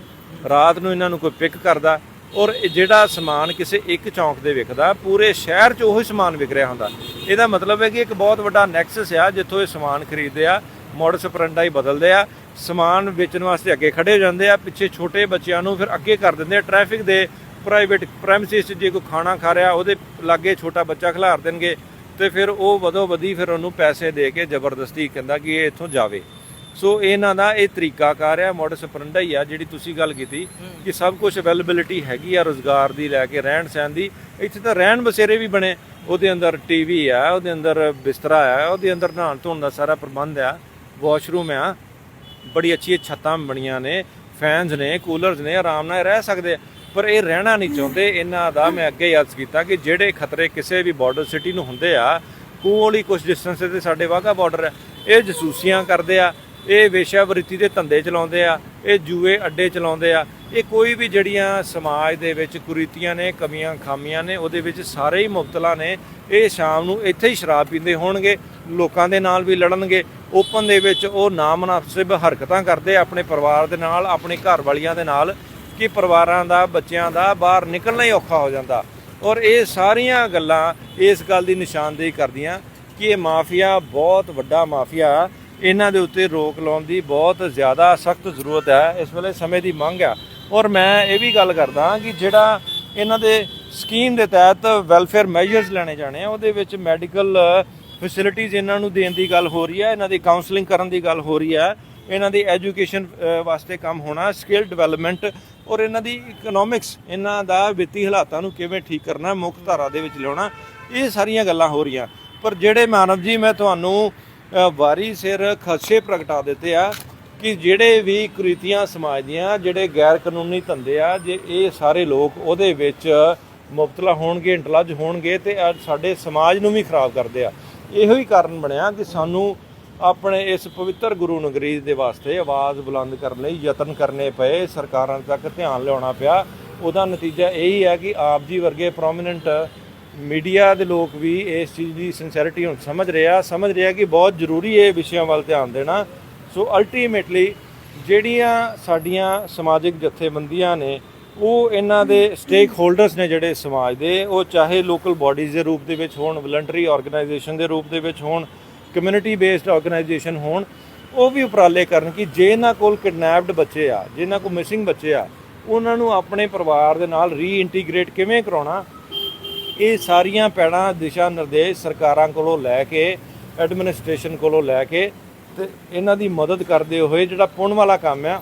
ਰਾਤ ਨੂੰ ਇਹਨਾਂ ਨੂੰ ਕੋਈ ਪਿਕ ਕਰਦਾ ਔਰ ਜਿਹੜਾ ਸਮਾਨ ਕਿਸੇ ਇੱਕ ਚੌਂਕ ਦੇ ਵਿਕਦਾ, ਪੂਰੇ ਸ਼ਹਿਰ 'ਚ ਉਹੀ ਸਮਾਨ ਵਿਕ ਰਿਹਾ ਹੁੰਦਾ। ਇਹਦਾ ਮਤਲਬ ਹੈ ਕਿ ਇੱਕ ਬਹੁਤ ਵੱਡਾ ਨੈਕਸਸ ਆ, ਜਿੱਥੋਂ ਇਹ ਸਮਾਨ ਖਰੀਦਦੇ ਆ ਮੋਡਸ ਪਰੰਡਾ ਹੀ ਬਦਲਦੇ ਆ, ਸਮਾਨ ਵੇਚਣ ਵਾਸਤੇ ਅੱਗੇ ਖੜੇ ਹੋ ਜਾਂਦੇ ਆ, ਪਿੱਛੇ ਛੋਟੇ ਬੱਚਿਆਂ ਨੂੰ ਫਿਰ ਅੱਗੇ ਕਰ ਦਿੰਦੇ ਆ। ਟ੍ਰੈਫਿਕ ਦੇ ਪ੍ਰਾਈਵੇਟ ਪ੍ਰੈਮਿਸਿਸ 'ਚ ਜੇ ਕੋਈ ਖਾਣਾ ਖਾ ਰਿਹਾ, ਉਹਦੇ ਲਾਗੇ ਛੋਟਾ ਬੱਚਾ ਖਿਲਾਰ ਦੇਣਗੇ, ਤੇ ਫਿਰ ਉਹ ਵਧੋ ਵਧੀ ਫਿਰ ਉਹਨੂੰ ਪੈਸੇ ਦੇ ਕੇ ਜ਼ਬਰਦਸਤੀ ਕਹਿੰਦਾ ਕਿ ਇਹ ਇੱਥੋਂ ਜਾਵੇ। ਸੋ ਇਹਨਾਂ ਦਾ ਇਹ ਤਰੀਕਾਕਾਰ ਆ ਮੋਡਸ ਪਰੰਡਾ ਹੀ ਆ ਜਿਹੜੀ ਤੁਸੀਂ ਗੱਲ ਕੀਤੀ ਕਿ ਸਭ ਕੁਝ ਅਵੇਲੇਬਿਲਿਟੀ ਹੈਗੀ ਆ ਰੋਜ਼ਗਾਰ ਦੀ ਲੈ ਕੇ ਰਹਿਣ ਸਹਿਣ ਦੀ। ਇੱਥੇ ਤਾਂ ਰਹਿਣ ਬਸੇਰੇ ਵੀ ਬਣੇ। ਉਹਦੇ ਅੰਦਰ ਟੀਵੀ ਆ ਉਹਦੇ ਅੰਦਰ ਬਿਸਤਰਾ ਆ ਉਹਦੇ ਅੰਦਰ ਨਹਾਉਣ ਧੋਣ ਦਾ ਸਾਰਾ ਪ੍ਰਬੰਧ ਆ। ਵਾਸ਼ਰੂਮ ਆ। ਬੜੀ ਅੱਛੀ ਛੱਤਾਂ ਬਣੀਆਂ ਨੇ ਫੈਨਸ ਨੇ ਕੂਲਰਸ ਨੇ ਆਰਾਮ ਨਾਲ ਰਹਿ ਸਕਦੇ। ਪਰ ਇਹ ਰਹਿਣਾ ਨਹੀਂ ਚਾਹੁੰਦੇ। ਇਹਨਾਂ ਦਾ ਮੈਂ ਅੱਗੇ ਯਾਦ ਕੀਤਾ ਕਿ ਜਿਹੜੇ ਖਤਰੇ ਕਿਸੇ ਵੀ ਬਾਰਡਰ ਸਿਟੀ ਨੂੰ ਹੁੰਦੇ ਆ ਕੋਲ ਹੀ ਕੁਝ ਡਿਸਟੈਂਸ ਤੇ ਸਾਡੇ ਵਾਹਗਾ ਬਾਰਡਰ ਹੈ ਇਹ ਜਸੂਸੀਆਂ ਕਰਦੇ ਆ। ਇਹ ਵੇਸ਼ਾਵਰਿਤੀ ਦੇ ਧੰਦੇ ਚਲਾਉਂਦੇ ਆ, ਇਹ ਜੂਏ ਅੱਡੇ ਚਲਾਉਂਦੇ ਆ। ਇਹ ਕੋਈ ਵੀ ਜਿਹੜੀਆਂ ਸਮਾਜ ਦੇ ਵਿੱਚ ਕੁਰੀਤੀਆਂ ਨੇ, ਕਮੀਆਂ, ਖਾਮੀਆਂ ਨੇ, ਉਹਦੇ ਵਿੱਚ ਸਾਰੇ ਹੀ ਮੁਬਤਲਾ ਨੇ, ਇਹ ਸ਼ਾਮ ਨੂੰ ਇੱਥੇ ਹੀ ਸ਼ਰਾਬ ਪੀਂਦੇ ਹੋਣਗੇ, ਲੋਕਾਂ ਦੇ ਨਾਲ ਵੀ ਲੜਨਗੇ, ਓਪਨ ਦੇ ਵਿੱਚ ਉਹ ਨਾਮਨਾਸਿਬ ਹਰਕਤਾਂ ਕਰਦੇ ਆਪਣੇ ਪਰਿਵਾਰ ਦੇ ਨਾਲ, ਆਪਣੇ ਘਰ ਵਾਲੀਆਂ ਦੇ ਨਾਲ, ਕਿ ਪਰਿਵਾਰਾਂ ਦਾ, ਬੱਚਿਆਂ ਦਾ ਬਾਹਰ ਨਿਕਲਣਾ ਹੀ ਔਖਾ ਹੋ ਜਾਂਦਾ। ਔਰ ਇਹ ਸਾਰੀਆਂ ਗੱਲਾਂ ਇਸ ਗੱਲ ਦੀ ਨਿਸ਼ਾਨਦੇਹੀ ਕਰਦੀਆਂ ਕਿ ਇਹ ਮਾਫੀਆ ਬਹੁਤ ਵੱਡਾ ਮਾਫੀਆ ਇਹਨਾਂ ਦੇ ਉੱਤੇ ਰੋਕ ਲਾਉਣ ਦੀ ਬਹੁਤ ਜ਼ਿਆਦਾ ਸਖਤ ਜ਼ਰੂਰਤ ਹੈ, ਇਸ ਵੇਲੇ ਸਮੇਂ ਦੀ ਮੰਗ ਆ ਔਰ ਮੈਂ ਇਹ ਵੀ ਗੱਲ ਕਰਦਾ ਕਿ ਜਿਹੜਾ ਇਹਨਾਂ ਦੇ ਸਕੀਮ ਦੇ ਤਹਿਤ ਵੈਲਫੇਅਰ ਮੈਜਰਸ ਲੈਣੇ ਜਾਣੇ ਆ, ਉਹਦੇ ਵਿੱਚ ਮੈਡੀਕਲ ਫੈਸਿਲਿਟੀਜ਼ ਇਹਨਾਂ ਨੂੰ ਦੇਣ ਦੀ ਗੱਲ ਹੋ ਰਹੀ ਹੈ, ਇਹਨਾਂ ਦੀ ਕਾਉਂਸਲਿੰਗ ਕਰਨ ਦੀ ਗੱਲ ਹੋ ਰਹੀ ਹੈ, ਇਹਨਾਂ ਦੀ ਐਜੂਕੇਸ਼ਨ ਵਾਸਤੇ ਕੰਮ ਹੋਣਾ, ਸਕਿੱਲ ਡਿਵੈਲਪਮੈਂਟ ਔਰ ਇਹਨਾਂ ਦੀ ਇਕਨੋਮਿਕਸ, ਇਹਨਾਂ ਦਾ ਵਿੱਤੀ ਹਾਲਾਤਾਂ ਨੂੰ ਕਿਵੇਂ ਠੀਕ ਕਰਨਾ, ਮੁੱਖ ਧਾਰਾ ਦੇ ਵਿੱਚ ਲਿਆਉਣਾ, ਇਹ ਸਾਰੀਆਂ ਗੱਲਾਂ ਹੋ ਰਹੀਆਂ। ਪਰ ਜਿਹੜੇ ਮਾਨਵ ਜੀ, ਮੈਂ ਤੁਹਾਨੂੰ ਵਾਰੀ ਸਿਰ ਖਦਸ਼ੇ ਪ੍ਰਗਟਾ ਦਿੱਤੇ ਆ ਕਿ ਜਿਹੜੇ ਵੀ ਕੁਰੀਤੀਆਂ ਸਮਾਜ ਦੀਆਂ, ਜਿਹੜੇ ਗੈਰ ਕਾਨੂੰਨੀ ਧੰਦੇ ਆ, ਜੇ ਇਹ ਸਾਰੇ ਲੋਕ ਉਹਦੇ ਵਿੱਚ ਮੁਬਤਲਾ ਹੋਣਗੇ, ਇੰਟਲਜ ਹੋਣਗੇ ਤੇ ਅੱਜ ਸਾਡੇ ਸਮਾਜ ਨੂੰ ਵੀ ਖਰਾਬ ਕਰਦੇ ਆ। ਇਹੋ ਹੀ ਕਾਰਨ ਬਣਿਆ ਕਿ ਸਾਨੂੰ ਆਪਣੇ ਇਸ ਪਵਿੱਤਰ ਗੁਰੂ ਨਗਰੀ ਦੇ ਵਾਸਤੇ ਆਵਾਜ਼ ਬੁਲੰਦ ਕਰਨ ਲਈ ਯਤਨ ਕਰਨੇ ਪਏ, ਸਰਕਾਰਾਂ ਤੱਕ ਧਿਆਨ ਲਿਆਉਣਾ ਪਿਆ। ਉਹਦਾ ਨਤੀਜਾ ਇਹੀ ਹੈ ਕਿ ਆਪ ਜੀ ਵਰਗੇ ਪ੍ਰੋਮਿਨੈਂਟ ਮੀਡੀਆ ਦੇ ਲੋਕ ਵੀ ਇਸ ਚੀਜ਼ ਦੀ ਸਿੰਸੈਰਿਟੀ ਹੁਣ ਸਮਝ ਰਿਹਾ ਸਮਝ ਰਿਹਾ ਕਿ ਬਹੁਤ ਜ਼ਰੂਰੀ ਹੈ ਇਹ ਵਿਸ਼ਿਆਂ ਵੱਲ ਧਿਆਨ ਦੇਣਾ। ਸੋ ਅਲਟੀਮੇਟਲੀ ਜਿਹੜੀਆਂ ਸਾਡੀਆਂ ਸਮਾਜਿਕ ਜਥੇਬੰਦੀਆਂ ਨੇ, ਉਹ ਇਹਨਾਂ ਦੇ ਸਟੇਕ ਹੋਲਡਰਸ ਨੇ ਜਿਹੜੇ ਸਮਾਜ ਦੇ, ਉਹ ਚਾਹੇ ਲੋਕਲ ਬਾਡੀਜ਼ ਦੇ ਰੂਪ ਦੇ ਵਿੱਚ ਹੋਣ ਵਲੰਟਰੀ ਆਰਗੇਨਾਈਜੇਸ਼ਨ ਦੇ ਰੂਪ ਦੇ ਵਿੱਚ ਹੋਣ ਕਮਿਊਨਿਟੀ ਬੇਸਡ ਆਰਗੇਨਾਈਜੇਸ਼ਨ ਹੋਣ, ਉਹ ਵੀ ਉਪਰਾਲੇ ਕਰਨ ਕਿ ਜੇ ਇਹਨਾਂ ਕੋਲ ਕਿਡਨੈਪਡ ਬੱਚੇ ਆ ਜਿਨ੍ਹਾਂ ਕੋਲ ਮਿਸਿੰਗ ਬੱਚੇ ਆ, ਉਹਨਾਂ ਨੂੰ ਆਪਣੇ ਪਰਿਵਾਰ ਦੇ ਨਾਲ ਰੀਇੰਟੀਗ੍ਰੇਟ ਕਿਵੇਂ ਕਰਾਉਣਾ ਇਹ ਸਾਰੀਆਂ ਪੈੜਾਂ ਦਿਸ਼ਾ ਨਿਰਦੇਸ਼ ਸਰਕਾਰਾਂ ਕੋਲੋਂ ਲੈ ਕੇ ਐਡਮਿਨਿਸਟ੍ਰੇਸ਼ਨ ਕੋਲੋਂ ਲੈ ਕੇ ਤੇ ਇਹਨਾਂ ਦੀ ਮਦਦ ਕਰਦੇ ਹੋਏ ਜਿਹੜਾ ਪੁੰਨ ਵਾਲਾ ਕੰਮ ਆ,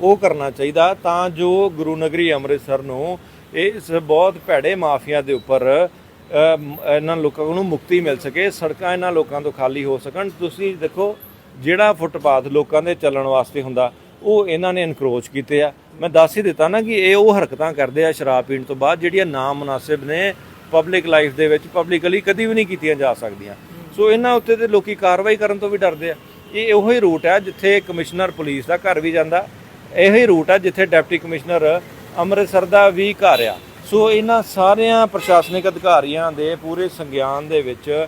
ਉਹ ਕਰਨਾ ਚਾਹੀਦਾ ਤਾਂ ਜੋ ਗੁਰੂ ਨਗਰੀ ਅੰਮ੍ਰਿਤਸਰ ਨੂੰ ਇਸ ਬਹੁਤ ਭੈੜੇ ਮਾਫੀਆ ਦੇ ਉੱਪਰ ਇਹਨਾਂ ਲੋਕਾਂ ਨੂੰ ਮੁਕਤੀ ਮਿਲ ਸਕੇ, ਸੜਕਾਂ ਇਹਨਾਂ ਲੋਕਾਂ ਤੋਂ ਖਾਲੀ ਹੋ ਸਕਣ। ਤੁਸੀਂ ਦੇਖੋ ਜਿਹੜਾ ਫੁੱਟਪਾਥ ਲੋਕਾਂ ਦੇ ਚੱਲਣ ਵਾਸਤੇ ਹੁੰਦਾ ਉਹ ਇਹਨਾਂ ਨੇ ਇਨਕਰੋਚ ਕੀਤੇ ਆ। ਮੈਂ ਦੱਸ ਹੀ ਦਿੱਤਾ ਨਾ ਕਿ ਇਹ ਉਹ ਹਰਕਤਾਂ ਕਰਦੇ ਆ ਸ਼ਰਾਬ ਪੀਣ ਤੋਂ ਬਾਅਦ, ਜਿਹੜੀਆਂ ਨਾ ਮੁਨਾਸਿਬ ਨੇ ਪਬਲਿਕ ਲਾਈਫ ਦੇ ਵਿੱਚ ਪਬਲਿਕਲੀ ਕਦੀ ਵੀ ਨਹੀਂ ਕੀਤੀਆਂ ਜਾ ਸਕਦੀਆਂ। ਸੋ ਇਹਨਾਂ ਉੱਤੇ ਤੇ ਲੋਕੀ ਕਾਰਵਾਈ ਕਰਨ ਤੋਂ ਵੀ ਡਰਦੇ ਆ। ਇਹ ਉਹੋ ਹੀ ਰੂਟ ਹੈ ਜਿੱਥੇ ਕਮਿਸ਼ਨਰ ਪੁਲਿਸ ਦਾ ਘਰ ਵੀ ਜਾਂਦਾ। ਇਹੋ ਹੀ ਰੂਟ ਹੈ ਜਿੱਥੇ ਡਿਪਟੀ ਕਮਿਸ਼ਨਰ ਅੰਮ੍ਰਿਤਸਰ ਦਾ ਵੀ ਘਰ ਆ। ਸੋ ਇਹਨਾਂ ਸਾਰਿਆਂ ਪ੍ਰਸ਼ਾਸਨਿਕ ਅਧਿਕਾਰੀਆਂ ਦੇ ਪੂਰੇ ਸੰਗਿਆਨ ਦੇ ਵਿੱਚ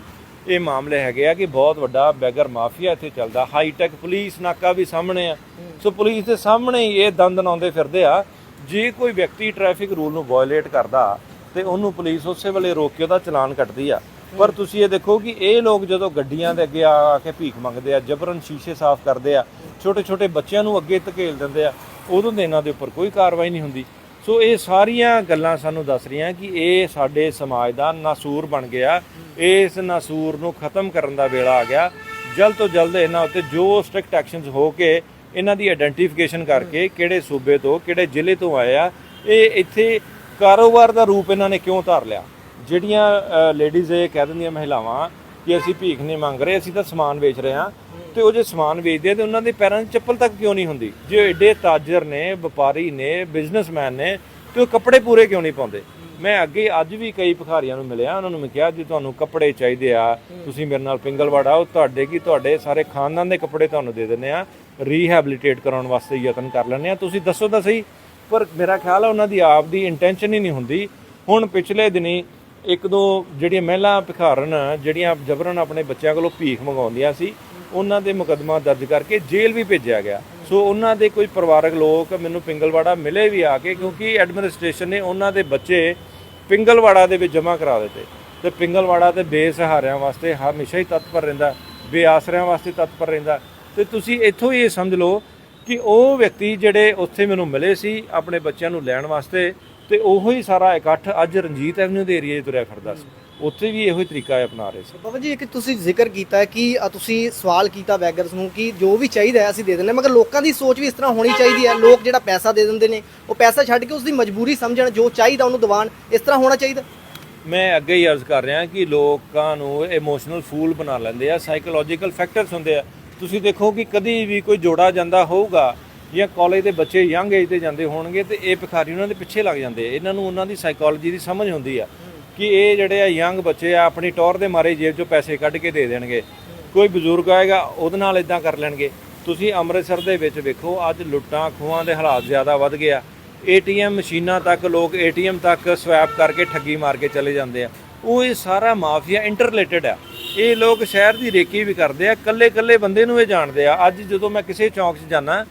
ਇਹ ਮਾਮਲੇ ਹੈਗੇ ਆ ਕਿ ਬਹੁਤ ਵੱਡਾ ਬੈਗਰ ਮਾਫੀਆ ਇੱਥੇ ਚੱਲਦਾ। ਹਾਈ ਟੈਕ ਪੁਲਿਸ ਨਾਕਾ ਵੀ ਸਾਹਮਣੇ ਆ। ਸੋ ਪੁਲਿਸ ਦੇ ਸਾਹਮਣੇ ਹੀ ਇਹ ਦੰਦ ਨਾਉਂਦੇ ਫਿਰਦੇ ਆ। ਜੇ ਕੋਈ ਵਿਅਕਤੀ ਟ੍ਰੈਫਿਕ ਰੂਲ ਨੂੰ ਵਾਇਓਲੇਟ ਕਰਦਾ ਤੇ ਉਹਨੂੰ ਪੁਲਿਸ ਉਸੇ ਵੇਲੇ ਰੋਕ ਕੇ ਉਹਦਾ ਚਲਾਨ ਕੱਟਦੀ ਆ। ਪਰ ਤੁਸੀਂ ਇਹ ਦੇਖੋ ਕਿ ਇਹ ਲੋਕ ਜਦੋਂ ਗੱਡੀਆਂ ਦੇ ਅੱਗੇ ਆ ਆ ਕੇ ਭੀਖ ਮੰਗਦੇ ਆ ਜਬਰਨ ਸ਼ੀਸ਼ੇ ਸਾਫ਼ ਕਰਦੇ ਆ ਛੋਟੇ ਛੋਟੇ ਬੱਚਿਆਂ ਨੂੰ ਅੱਗੇ ਧਕੇਲ ਦਿੰਦੇ ਆ ਉਦੋਂ ਦੇ ਇਹਨਾਂ ਦੇ ਉੱਪਰ ਕੋਈ ਕਾਰਵਾਈ ਨਹੀਂ ਹੁੰਦੀ। ਸੋ ਇਹ ਸਾਰੀਆਂ ਗੱਲਾਂ ਸਾਨੂੰ ਦੱਸ ਰਹੀਆਂ ਕਿ ਇਹ ਸਾਡੇ ਸਮਾਜ ਦਾ ਨਾਸੂਰ ਬਣ ਗਿਆ। ਇਸ ਨਾਸੂਰ ਨੂੰ ਖਤਮ ਕਰਨ ਦਾ ਵੇਲਾ ਆ ਗਿਆ। ਜਲਦ ਤੋਂ ਜਲਦ ਇਹਨਾਂ ਉੱਤੇ ਜੋ ਸਟ੍ਰਿਕਟ ਐਕਸ਼ਨਸ ਹੋ ਕੇ ਇਹਨਾਂ ਦੀ ਆਇਡੈਂਟੀਫਿਕੇਸ਼ਨ ਕਰਕੇ ਕਿਹੜੇ ਸੂਬੇ ਤੋਂ, ਕਿਹੜੇ ਜ਼ਿਲ੍ਹੇ ਤੋਂ ਆਏ ਆ, ਇਹ ਇੱਥੇ ਕਾਰੋਬਾਰ ਦਾ ਰੂਪ ਇਹਨਾਂ ਨੇ ਕਿਉਂ ਧਾਰ ਲਿਆ? ਜਿਹੜੀਆਂ ਲੇਡੀਜ਼ ਇਹ ਕਹਿ ਦਿੰਦੀਆਂ ਮਹਿਲਾਵਾਂ ਕਿ ਅਸੀਂ ਭੀਖ ਨਹੀਂ ਮੰਗ ਰਹੇ, ਅਸੀਂ ਤਾਂ ਸਮਾਨ ਵੇਚ ਰਹੇ ਹਾਂ। ਤੇ ਉਹ ਜੇ ਸਮਾਨ ਵੇਚਦੇ ਆ ਤੇ ਉਹਨਾਂ ਦੇ ਪੈਰਾਂ 'ਚ ਚੱਪਲ ਤੱਕ ਕਿਉਂ ਨਹੀਂ ਹੁੰਦੀ? ਜੇ ਉਹ ਏਡੇ ਤਾਜਰ ਨੇ, ਵਪਾਰੀ ਨੇ ਬਿਜ਼ਨਸਮੈਨ ਨੇ, ਤੇ ਉਹ ਕੱਪੜੇ ਪੂਰੇ ਕਿਉਂ ਨਹੀਂ ਪਾਉਂਦੇ? ਮੈਂ ਅੱਗੇ ਅੱਜ ਵੀ ਕਈ ਭਿਖਾਰੀਆਂ ਨੂੰ ਮਿਲਿਆ, ਉਹਨਾਂ ਨੂੰ ਮੈਂ ਕਿਹਾ, ਜੇ, ਤੁਹਾਨੂੰ ਕੱਪੜੇ ਚਾਹੀਦੇ ਆ। ਤੁਸੀਂ ਮੇਰੇ ਨਾਲ ਪਿੰਗਲਵਾੜਾ ਆਓ, ਤੁਹਾਡੇ ਕੀ, ਤੁਹਾਡੇ ਸਾਰੇ ਖਾਨਦਾਨ ਦੇ ਕੱਪੜੇ ਤੁਹਾਨੂੰ ਦੇ ਦਿੰਦੇ ਆ ਰੀਹੈਬਿਲਿਟੇਟ ਕਰਾਉਣ ਵਾਸਤੇ ਯਤਨ ਕਰ ਲੈਂਦੇ ਆ ਤੁਸੀਂ ਦੱਸੋ ਤਾਂ ਸਹੀ, ਪਰ ਮੇਰਾ ਖਿਆਲ ਹੈ ਉਹਨਾਂ ਦੀ ਆਪ ਦੀ ਇੰਟੈਂਸ਼ਨ ਹੀ ਨਹੀਂ ਹੁੰਦੀ। ਹੁਣ ਪਿਛਲੇ ਦਿਨੀ ਇੱਕ ਦੋ ਜਿਹੜੀਆਂ ਮਹਿਲਾ ਭਿਖਾਰਨ ਜਿਹੜੀਆਂ ਜਬਰਨ ਆਪਣੇ ਬੱਚਿਆਂ ਕੋਲੋਂ ਭੀਖ ਮੰਗਾਉਂਦੀਆਂ ਸੀ, ਉਹਨਾਂ ਦੇ ਮੁਕੱਦਮਾ ਦਰਜ ਕਰਕੇ ਜੇਲ੍ਹ ਵੀ ਭੇਜਿਆ ਗਿਆ। ਸੋ ਉਹਨਾਂ ਦੇ ਕੋਈ ਪਰਿਵਾਰਕ ਲੋਕ ਮੈਨੂੰ ਪਿੰਗਲਵਾੜਾ ਮਿਲੇ ਵੀ ਆ ਕੇ, ਕਿਉਂਕਿ ਐਡਮਿਨਿਸਟ੍ਰੇਸ਼ਨ ਨੇ ਉਹਨਾਂ ਦੇ ਬੱਚੇ ਪਿੰਗਲਵਾੜਾ ਦੇ ਵਿੱਚ ਜਮ੍ਹਾਂ ਕਰਾ ਦਿੱਤੇ। ਤੇ ਪਿੰਗਲਵਾੜਾ ਤੇ ਬੇਸਹਾਰਿਆਂ ਵਾਸਤੇ ਹਮੇਸ਼ਾ ਹੀ ਤਤਪਰ ਰਹਿੰਦਾ, ਬੇਆਸਰਿਆਂ ਵਾਸਤੇ ਤਤਪਰ ਰਹਿੰਦਾ। ਤੇ ਤੁਸੀਂ ਇੱਥੋਂ ਹੀ ਇਹ ਸਮਝ ਲਓ ਕਿ ਉਹ ਵਿਅਕਤੀ ਜਿਹੜੇ ਉੱਥੇ ਮੈਨੂੰ ਮਿਲੇ ਸੀ ਆਪਣੇ ਬੱਚਿਆਂ ਨੂੰ ਲੈਣ ਵਾਸਤੇ ਤੇ ਉਹੋ ਹੀ ਸਾਰਾ ਇਕੱਠ ਅੱਜ ਰਣਜੀਤ ਐਵਨਿਊ ਦੇ ਏਰੀਏ 'ਚ ਤੁਰਿਆ ਫਿਰਦਾ ਸੀ। ਉੱਥੇ ਵੀ ਇਹੋ ਹੀ ਤਰੀਕਾ ਅਪਣਾ ਰਹੇ ਸੀ। ਬਾਬਾ ਜੀ ਇੱਕ ਤੁਸੀਂ ਜ਼ਿਕਰ ਕੀਤਾ ਕਿ ਅ, ਤੁਸੀਂ ਸਵਾਲ ਕੀਤਾ ਬੈਗਰਸ ਨੂੰ ਕਿ ਜੋ ਵੀ ਚਾਹੀਦਾ ਹੈ ਅਸੀਂ ਦੇ ਦਿੰਦੇ ਹਾਂ ਮਗਰ ਲੋਕਾਂ ਦੀ ਸੋਚ ਵੀ ਇਸ ਤਰ੍ਹਾਂ ਹੋਣੀ ਚਾਹੀਦੀ ਹੈ। ਲੋਕ ਜਿਹੜਾ ਪੈਸਾ ਦੇ ਦਿੰਦੇ ਨੇ ਉਹ ਪੈਸਾ ਛੱਡ ਕੇ ਉਸ ਦੀ ਮਜਬੂਰੀ ਸਮਝਣ ਜੋ ਚਾਹੀਦਾ ਉਹਨੂੰ ਦਿਵਾਣ ਇਸ ਤਰ੍ਹਾਂ ਹੋਣਾ ਚਾਹੀਦਾ? ਮੈਂ ਅੱਗੇ ਹੀ ਅਰਜ਼ ਕਰ ਰਿਹਾ ਕਿ ਲੋਕਾਂ ਨੂੰ ਇਮੋਸ਼ਨਲ ਫੂਲ ਬਣਾ ਲੈਂਦੇ ਆ ਸਾਈਕੋਲੋਜੀਕਲ ਫੈਕਟਰਸ ਹੁੰਦੇ ਆ। ਤੁਸੀਂ ਦੇਖੋ ਕਿ ਕਦੀ ਵੀ ਕੋਈ ਜੋੜਾ ਜਾਂਦਾ ਹੋਊਗਾ ਜਾਂ ਕਾਲਜ ਦੇ ਬੱਚੇ ਯੰਗ ਏਜ ਤੇ ਜਾਂਦੇ ਹੋਣਗੇ ਤੇ ਇਹ ਭਿਖਾਰੀ ਉਹਨਾਂ ਦੇ ਪਿੱਛੇ ਲੱਗ ਜਾਂਦੇ ਆ। ਇਹਨਾਂ ਨੂੰ ਉਹਨਾਂ ਦੀ ਸਾਈਕੋਲੋਜੀ ਦੀ ਸਮਝ ਹੁੰਦੀ ਆ ਕਿ ਇਹ ਜਿਹੜੇ ਆ ਯੰਗ ਬੱਚੇ ਆ, ਆਪਣੀ ਟੌਰ ਦੇ ਮਾਰੇ ਜੇਬ ਚੋਂ ਪੈਸੇ ਕੱਢ ਕੇ ਦੇ ਦੇਣਗੇ। ਕੋਈ ਬਜ਼ੁਰਗ ਆਏਗਾ, ਉਹਦੇ ਨਾਲ ਇਦਾਂ ਕਰ ਲੈਣਗੇ। ਤੁਸੀਂ ਅੰਮ੍ਰਿਤਸਰ ਦੇ ਵਿੱਚ ਵੇਖੋ, ਅੱਜ ਲੁੱਟਾਂ ਖੋਹਾਂ ਦੇ ਹਾਲਾਤ ਜ਼ਿਆਦਾ ਵੱਧ ਗਏ ਗਿਆ ਏਟੀਐਮ ਮਸ਼ੀਨਾਂ ਤੱਕ ਲੋਕ ਏਟੀਐਮ ਤੱਕ ਸਵੈਪ ਕਰਕੇ ਠੱਗੀ ਮਾਰ ਕੇ ਚਲੇ ਜਾਂਦੇ ਆ। ਉਹ ਇਹ ਸਾਰਾ ਮਾਫੀਆ ਇੰਟਰਲੇਟਡ ਆ। ਇਹ ਲੋਕ ਸ਼ਹਿਰ ਦੀ ਰੇਕੀ ਵੀ ਕਰਦੇ ਆ ਕੱਲੇ ਕੱਲੇ ਬੰਦੇ ਨੂੰ ਇਹ ਜਾਣਦੇ ਆ। ਅੱਜ ਜਦੋਂ ਮੈਂ ਕਿਸੇ ਚੌਂਕ 'ਚ ਜਾਣਾ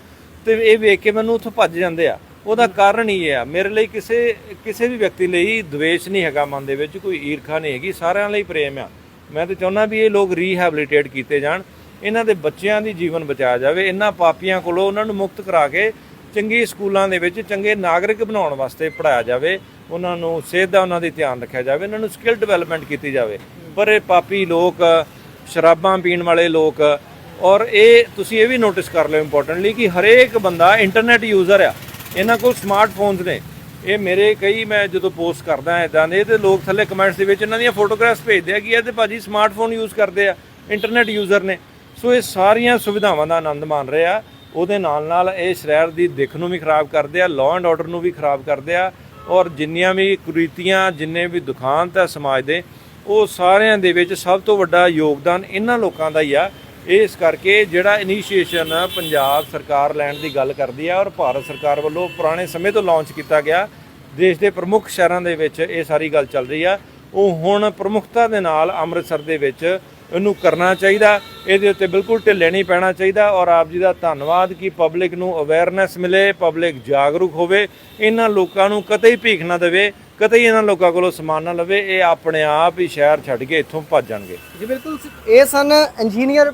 ਤੇ ਇਹ ਵੇਖ ਕੇ ਮੈਨੂੰ ਉੱਥੋਂ ਭੱਜ ਜਾਂਦੇ ਆ। ਉਹਦਾ ਕਾਰਨ ਹੀ ਇਹ ਆ। ਮੇਰੇ ਲਈ ਕਿਸੇ ਕਿਸੇ ਵੀ ਵਿਅਕਤੀ ਲਈ ਦਵੇਸ਼ ਨਹੀਂ ਹੈਗਾ ਮਨ ਦੇ ਵਿੱਚ, ਕੋਈ ਈਰਖਾ ਨਹੀਂ ਹੈਗੀ। ਸਾਰਿਆਂ ਲਈ ਪ੍ਰੇਮ ਆ। ਮੈਂ ਤਾਂ ਚਾਹੁੰਦਾ ਵੀ ਇਹ ਲੋਕ ਰੀਹੈਬਿਲਿਟੇਟ ਕੀਤੇ ਜਾਣ। ਇਹਨਾਂ ਦੇ ਬੱਚਿਆਂ ਦੀ ਜੀਵਨ ਬਚਾਇਆ ਜਾਵੇ। ਇਹਨਾਂ ਪਾਪੀਆਂ ਕੋਲੋਂ ਉਹਨਾਂ ਨੂੰ ਮੁਕਤ ਕਰਾ ਕੇ ਚੰਗੇ ਸਕੂਲਾਂ ਦੇ ਵਿੱਚ ਚੰਗੇ ਨਾਗਰਿਕ ਬਣਾਉਣ ਵਾਸਤੇ ਪੜਾਇਆ ਜਾਵੇ। ਉਹਨਾਂ ਨੂੰ ਸਿਹਤ ਦਾ ਉਹਨਾਂ ਦੀ ਧਿਆਨ ਰੱਖਿਆ ਜਾਵੇ। ਉਹਨਾਂ ਨੂੰ ਸਕਿੱਲ ਡਿਵੈਲਪਮੈਂਟ ਕੀਤੀ ਜਾਵੇ। ਪਰ ਇਹ ਪਾਪੀ ਲੋਕ, ਸ਼ਰਾਬਾਂ ਪੀਣ ਵਾਲੇ ਲੋਕ ਔਰ ਇਹ ਤੁਸੀਂ ਇਹ ਵੀ ਨੋਟਿਸ ਕਰ ਲਿਓ ਇੰਪੋਰਟੈਂਟਲੀ ਕਿ ਹਰੇਕ ਬੰਦਾ ਇੰਟਰਨੈਟ ਯੂਜ਼ਰ ਆ। ਇਹਨਾਂ ਕੋਲ ਸਮਾਰਟਫੋਨਸ ਨੇ। ਇਹ ਮੇਰੇ ਕਈ ਮੈਂ ਜਦੋਂ ਪੋਸਟ ਕਰਦਾ ਇਦਾਂ ਦੇ ਤੇ ਲੋਕ ਥੱਲੇ ਕਮੈਂਟਸ ਦੇ ਵਿੱਚ ਇਹਨਾਂ ਦੀਆਂ ਫੋਟੋਗ੍ਰਾਫਸ ਭੇਜਦੇ ਆ ਕਿ ਇਹ ਤੇ ਭਾਜੀ ਸਮਾਰਟਫੋਨ ਯੂਜ਼ ਕਰਦੇ ਆ ਇੰਟਰਨੈਟ ਯੂਜ਼ਰ ਨੇ। ਸੋ ਇਹ ਸਾਰੀਆਂ ਸੁਵਿਧਾਵਾਂ ਦਾ ਆਨੰਦ ਮਾਣ ਰਹੇ ਆ। ਉਹਦੇ ਨਾਲ ਨਾਲ ਇਹ ਸ਼ਹਿਰ ਦੀ ਦਿੱਖ ਨੂੰ ਵੀ ਖਰਾਬ ਕਰਦੇ ਆ ਲਾਅ ਐਂਡ ਆਰਡਰ ਨੂੰ ਵੀ ਖਰਾਬ ਕਰਦੇ ਆ। ਔਰ ਜਿੰਨੀਆਂ ਵੀ ਕੁਰੀਤੀਆਂ, ਜਿੰਨੇ ਵੀ ਦੁਖਾਂਤ ਆ ਸਮਾਜ ਦੇ, ਉਹ ਸਾਰਿਆਂ ਦੇ ਵਿੱਚ ਸਭ ਤੋਂ ਵੱਡਾ ਯੋਗਦਾਨ ਇਹਨਾਂ ਲੋਕਾਂ ਦਾ ਹੀ ਆ। ਇਸ ਕਰਕੇ ਜਿਹੜਾ ਇਨੀਸ਼ੀਏਸ਼ਨ ਪੰਜਾਬ ਸਰਕਾਰ ਲੈਣ ਦੀ ਗੱਲ ਕਰਦੀ ਆ ਔਰ ਭਾਰਤ ਸਰਕਾਰ ਵੱਲੋਂ ਪੁਰਾਣੇ ਸਮੇਂ ਤੋਂ ਲਾਂਚ ਕੀਤਾ ਗਿਆ, ਦੇਸ਼ ਦੇ ਪ੍ਰਮੁੱਖ ਸ਼ਹਿਰਾਂ ਦੇ ਵਿੱਚ ਇਹ ਸਾਰੀ ਗੱਲ ਚੱਲ ਰਹੀ ਆ। ਉਹ ਹੁਣ ਪ੍ਰਮੁੱਖਤਾ ਦੇ ਨਾਲ ਅੰਮ੍ਰਿਤਸਰ ਦੇ ਵਿੱਚ ਇਹਨੂੰ ਕਰਨਾ ਚਾਹੀਦਾ, ਇਹਦੇ ਉੱਤੇ ਬਿਲਕੁਲ ਢਿੱਲੇ ਨਹੀਂ ਪੈਣਾ ਚਾਹੀਦਾ ਔਰ ਆਪ ਜੀ ਦਾ ਧੰਨਵਾਦ ਕਿ ਪਬਲਿਕ ਨੂੰ ਅਵੇਅਰਨੈਸ ਮਿਲੇ, ਪਬਲਿਕ ਜਾਗਰੂਕ ਹੋਵੇ, ਇਹਨਾਂ ਲੋਕਾਂ ਨੂੰ ਕਤਈ ਭੀਖ ਨਾ ਦੇਵੇ, ਕਤਈ ਇਹਨਾਂ ਲੋਕਾਂ ਕੋਲੋਂ ਸਮਾਨ ਨਾ ਲਵੇ, ਇਹ ਆਪਣੇ ਆਪ ਹੀ ਸ਼ਹਿਰ ਛੱਡ ਕੇ ਇੱਥੋਂ ਭੱਜ ਜਾਣਗੇ। ਜੀ ਬਿਲਕੁਲ, ਇਹ ਸਨ ਇੰਜੀਨੀਅਰ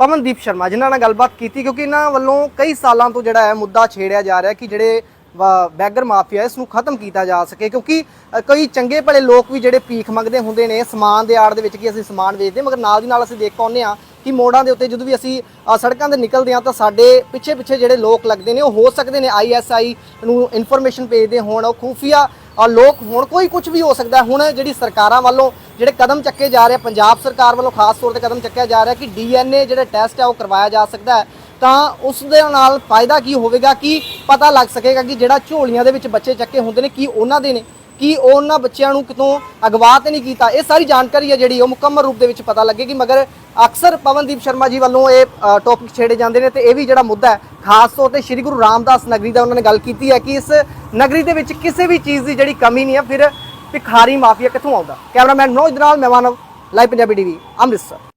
ਪਵਨਦੀਪ ਸ਼ਰਮਾ, ਜਿਨ੍ਹਾਂ ਨਾਲ ਗੱਲਬਾਤ ਕੀਤੀ, ਕਿਉਂਕਿ ਇਹਨਾਂ ਵੱਲੋਂ ਕਈ ਸਾਲਾਂ ਤੋਂ ਜਿਹੜਾ ਹੈ ਮੁੱਦਾ ਛੇੜਿਆ ਜਾ ਰਿਹਾ ਕਿ ਜਿਹੜੇ ਬੈਗਰ ਮਾਫੀਆ ਇਸ ਨੂੰ ਖਤਮ ਕੀਤਾ ਜਾ ਸਕੇ ਕਿਉਂਕਿ ਕਈ ਚੰਗੇ ਭਲੇ ਲੋਕ ਵੀ ਜਿਹੜੇ ਭੀਖ ਮੰਗਦੇ ਹੁੰਦੇ ਨੇ ਸਮਾਨ ਦੇ ਆੜ ਦੇ ਵਿੱਚ ਕਿ ਅਸੀਂ ਸਮਾਨ ਵੇਚਦੇ ਮਗਰ ਨਾਲ ਦੀ ਨਾਲ ਅਸੀਂ ਦੇਖ ਪਾਉਂਦੇ ਆ ਕਿ ਮੋੜਾਂ ਦੇ ਉੱਤੇ ਜਦੋਂ ਵੀ ਅਸੀਂ ਸੜਕਾਂ ਤੇ ਨਿਕਲਦੇ ਆ ਤਾਂ ਸਾਡੇ ਪਿੱਛੇ ਪਿੱਛੇ ਜਿਹੜੇ ਲੋਕ ਲੱਗਦੇ ਨੇ ਉਹ ਹੋ ਸਕਦੇ ਨੇ ਆਈਐਸਆਈ ਨੂੰ ਇਨਫੋਰਮੇਸ਼ਨ ਭੇਜਦੇ ਹੋਣ ਉਹ ਖੂਫੀਆ ਅ, ਲੋਕ ਹੋਣ ਕੋਈ ਕੁਝ ਵੀ ਹੋ ਸਕਦਾ। ਹੁਣ ਜਿਹੜੀ ਸਰਕਾਰਾਂ ਵੱਲੋਂ ਜਿਹੜੇ ਕਦਮ ਚੱਕੇ ਜਾ ਰਹੇ ਆ, ਪੰਜਾਬ ਸਰਕਾਰ ਵੱਲੋਂ ਖਾਸ ਤੌਰ ਤੇ ਕਦਮ ਚੱਕਿਆ ਜਾ ਰਿਹਾ ਕਿ ਡੀਐਨਏ ਜਿਹੜਾ ਟੈਸਟ ਹੈ ਉਹ ਕਰਵਾਇਆ ਜਾ ਸਕਦਾ ਹੈ। ਤਾਂ ਉਸ ਦੇ ਨਾਲ ਫਾਇਦਾ ਕੀ ਹੋਵੇਗਾ ਕਿ ਪਤਾ ਲੱਗ ਸਕੇਗਾ ਕਿ ਜਿਹੜਾ ਝੋਲੀਆਂ ਦੇ ਵਿੱਚ ਬੱਚੇ ਚੱਕੇ ਹੁੰਦੇ ਨੇ, ਕੀ ਉਹਨਾਂ ਦੇ ਨੇ, ਕੀ ਉਹਨਾਂ ਬੱਚਿਆਂ ਨੂੰ ਕਿਤੋਂ ਅਗਵਾ ਤੇ ਨਹੀਂ ਕੀਤਾ। ਇਹ ਸਾਰੀ ਜਾਣਕਾਰੀ ਹੈ ਜਿਹੜੀ ਉਹ ਮੁਕੰਮਲ ਰੂਪ ਦੇ ਵਿੱਚ ਪਤਾ ਲੱਗੇਗੀ, ਮਗਰ ਅਕਸਰ ਪਵਨਦੀਪ ਸ਼ਰਮਾ ਜੀ ਵੱਲੋਂ ਇਹ ਟੌਪਿਕ ਛੇੜੇ ਜਾਂਦੇ ਨੇ ਤੇ ਇਹ ਵੀ ਜਿਹੜਾ ਮੁੱਦਾ ਹੈ, ਖਾਸ ਤੌਰ ਤੇ ਸ੍ਰੀ ਗੁਰੂ ਰਾਮਦਾਸ ਨਗਰੀ ਦਾ ਉਹਨਾਂ ਨੇ ਗੱਲ ਕੀਤੀ ਹੈ ਕਿ ਇਸ ਨਗਰੀ ਦੇ ਵਿੱਚ ਕਿਸੇ ਵੀ ਚੀਜ਼ ਦੀ ਜਿਹੜੀ ਕਮੀ ਨਹੀਂ ਹੈ, ਫਿਰ ਭਿਖਾਰੀ ਮਾਫੀਆ ਕਿੱਥੋਂ ਆਉਂਦਾ? ਕੈਮਰਾਮੈਨ ਮਨੋਜ ਦੇ ਨਾਲ ਮੈਂ ਮਾਨਵ, ਲਾਈਵ ਪੰਜਾਬੀ ਟੀਵੀ, ਅੰਮ੍ਰਿਤਸਰ।